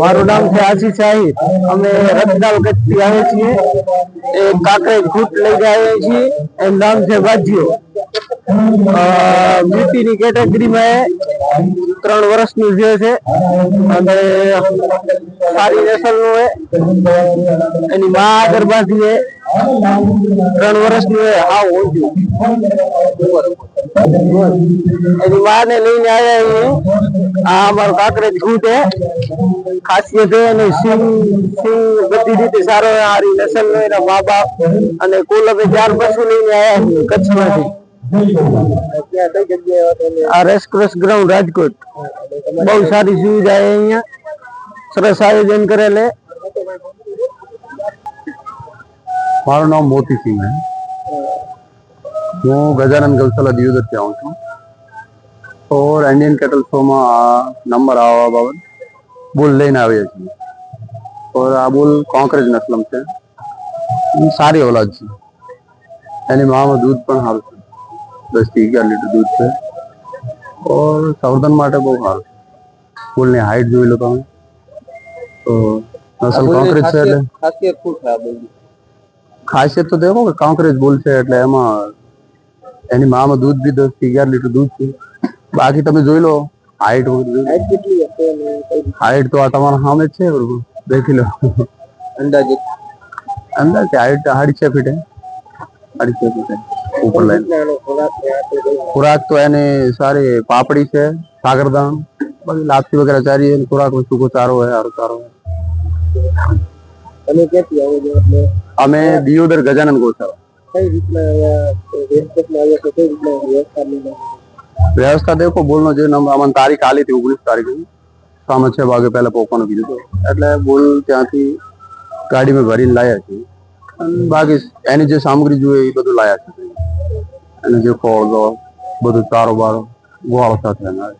મારું નામ છે આશીષ શાહી. અમે રતનાલ કચ્છથી આવે છીએ. એ કાંકરેજ ફૂટ લઈ આવ્યા છીએ. એનું નામ છે બાજીઓ મીટીની કેટેગરીમાં એ ત્રણ વર્ષનું જે છે, અને સારી નસલનું એની મા આગળ એ ત્રણ વર્ષનું હાવ ઊંચું એની માને લઈને આવ્યા આ અમારો કાંકરેજ ફૂટ હે ખાસિયત અને સિંહ સિંહ બધી રીતે સારો. સારી નસલ નો એના મા બાપ અને કુલ અમે ચાર પશુ લઈને આવ્યા કચ્છમાંથી. આ રેસક્રોસ ગ્રાઉન્ડ રાજકોટ. બહુ સારી સુવિધા અહીંયા. સરસ આયોજન કરેલ મારું નામ મોતી સિંહ છે હું ગજાનંદ ગૌશાલા દિયોદરથી આવું છું. ઓર ઇન્ડિયન કેટલ શોમાં આ નંબર આવવા બાબત બુલ લઈને આવ્યા છીએ. તો આ બુલ કોંક્રેજ નસલમ છે. સારી ઓલાદ છે. એની મામાં દૂધ પણ સારું છે. દસથી અગિયાર લીટર દૂધ છે. ઓર સંવર્ધન માટે બહુ સારું છે. બુલની હાઈટ જોઈ લો તમે. તો નસલ કોંક્રેજ છે એટલે ખાસિયત તો દેખો કે કાંકરેજ બોલ છે એટલે એમાં એની મામાં દૂધ બી દસથી અગિયાર લીટર દૂધ છે. બાકી તમે જોઈ લો હાઈટ હાઈટ કેટલી હશે હાઈટ તો આ તમારા સામે જ છે બરોબર દેખી લો. અંદાજે. અંદાજે હાઈટ સાડી છ ફીટ સાડી છ ફીટ ઉપર લાઈન. ખોરાક તો એની સારી પાપડી છે સાગરદાન બાકી લાપસી વગેરે ચારી ખોરાક સૂકો ચારો હોય સારો ચારો હોય. તમે ક્યાંથી આવો છો એટલે અમે દિયોદર ગજાનંદ ગોસાવા. કઈ રીતના અહીંયા આવ્યા કઈ રીતના વ્યવસ્થા વ્યવસ્થા દેખો બોલનો જે નંબર અમને તારીખ આલી હતી ઓગણીસ તારીખે. સામે છ વાગે પહેલા પહોંચવાનું કીધું હતું. એટલે બોલ ત્યાંથી ગાડીમાં ભરીને લાયા છે. અને બાકી એની જે સામગ્રી જોઈએ એ બધું લાયા છે. અને જે દો બધું ચારો બારો ગોળ સાથે એના